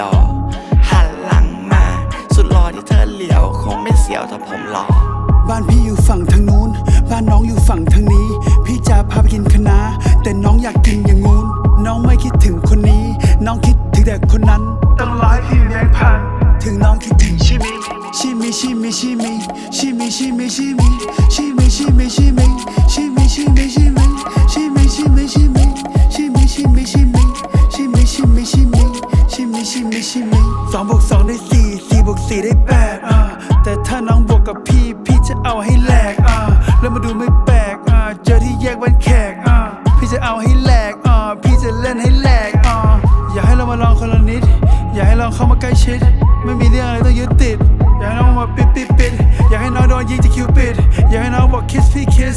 ยอ หันหลังมา สุดหล่อที่เธอเหลียว คงไม่เสียวถ้าผมหล่อบ้านพี่อยู่ฝั่งทางนู้น บ้านน้องอยู่ฝั่งทางนี้ พี่จะพาไปกินคะน้าแต่น้องอยากกินอย่างงู้น น้องไม่คิดถึงคนนี้ น้องคิดถึงแต่คนนั้นต้องร้อยพี่แบงพันถึงน้องคิดถึงชิมิชิมิชิมิชิมิชิมิชิมิชิมิชิมิชิ มิชิมิชิมิสองบวกสองได้สี่สี่บวกสี่ได้แปดอ่าแต่ถ้าน้องบวกกับพี่พี่จะเอาให้แหลกอ่าแล้วมาดูไม่แปลกอ่าเจอที่แยกวันแขกอ่าพี่จะเอาให้แหลกอ่าพี่จะเล่นให้แหลกอ่าอยากให้เรามาลองคนละนิด อยากให้ลองเข้ามาใกล้ชิด ไม่มีเรื่องอะไรต้องยึดติด อยากให้น้องมาปิดปิดปิดอยากให้น้องโดนยิงจากคิวปิดอยากให้น้องบอกคิสพี่คิส